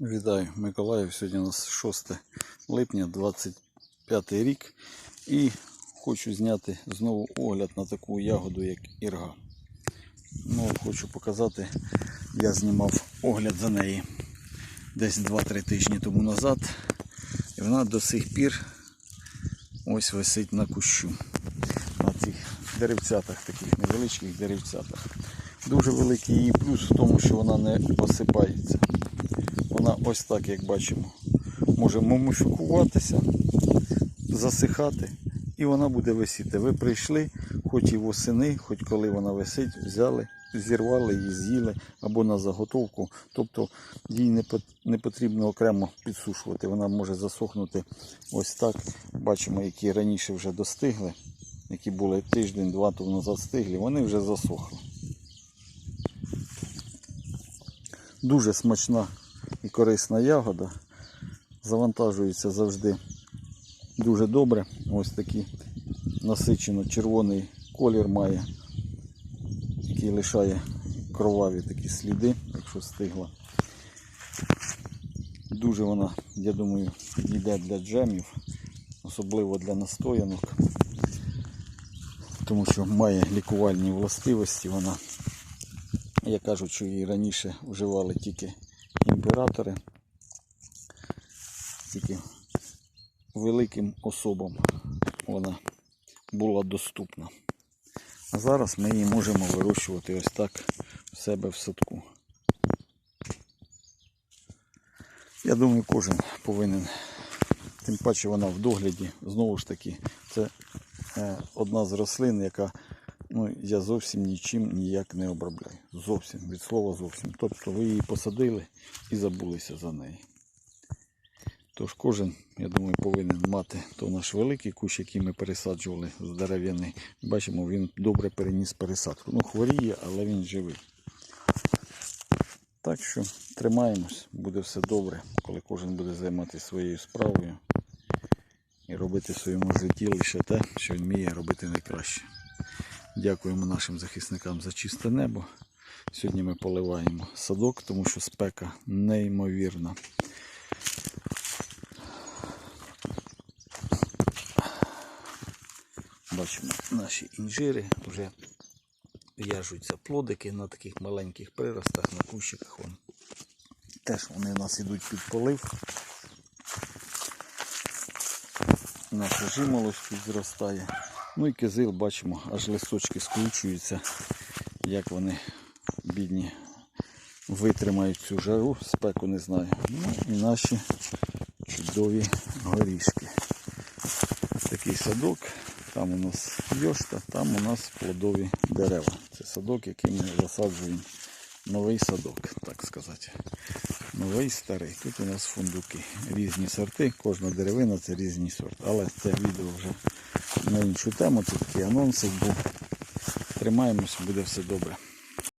Вітаю, Миколаїв. Сьогодні у нас 6 липня 25 рік. І хочу зняти знову огляд на таку ягоду, як ірга. Ну, хочу показати, я знімав огляд за неї десь 2-3 тижні тому назад. І вона до сих пір ось висить на кущу. На цих деревцятах, таких невеличких деревцятах. Дуже великий її плюс в тому, що вона не осипається. Вона ось так, як бачимо, може муміфікуватися, засихати, і вона буде висіти. Ви прийшли, хоч і восени, хоч коли вона висить, взяли, зірвали її, з'їли або на заготовку. Тобто їй не потрібно окремо підсушувати. Вона може засохнути ось так. Бачимо, які раніше вже достигли, які були тиждень-два тому назад стиглі, вони вже засохли. Дуже смачна і корисна ягода. Завантажується завжди дуже добре. Ось такий насичено червоний колір має, який лишає кроваві такі сліди, якщо стигла. Дуже вона, я думаю, йде для джемів, особливо для настоянок, тому що має лікувальні властивості. Вона, я кажу, що її раніше вживали тільки імператори, тільки великим особам вона була доступна. А зараз ми її можемо вирощувати ось так в себе в садку. Я думаю, кожен повинен, тим паче вона в догляді, знову ж таки, це е, одна з рослин, яка ну, я зовсім нічим ніяк не обробляю. Зовсім, від слова зовсім. Тобто ви її посадили і забулися за неї. Тож кожен, я думаю, повинен мати то наш великий кущ, який ми пересаджували з дерев'яний. Бачимо, він добре переніс пересадку. Ну, хворіє, але він живий. Так що тримаємось, буде все добре, коли кожен буде займатися своєю справою і робити в своєму житті лише те, що він вміє робити найкраще. Дякуємо нашим захисникам за чисте небо. Сьогодні ми поливаємо садок, тому що спека неймовірна. Бачимо наші інжири вже в'яжуться плодики на таких маленьких приростах, на кущиках. Вон. Теж вони у нас йдуть під полив. Наша жимолость тут зростає. Ну і кизил бачимо, аж листочки скручуються, як вони бідні витримають цю жару, спеку не знаю. Ну і наші чудові горішки. Такий садок, там у нас йошта, там у нас плодові дерева. Це садок, який ми засаджуємо. Новий садок, так сказати. Новий старий. Тут у нас фундуки. Різні сорти, кожна деревина це різні сорти. Але це відео вже на іншу тему, тут такий анонсик був. Тримаємось, буде все добре.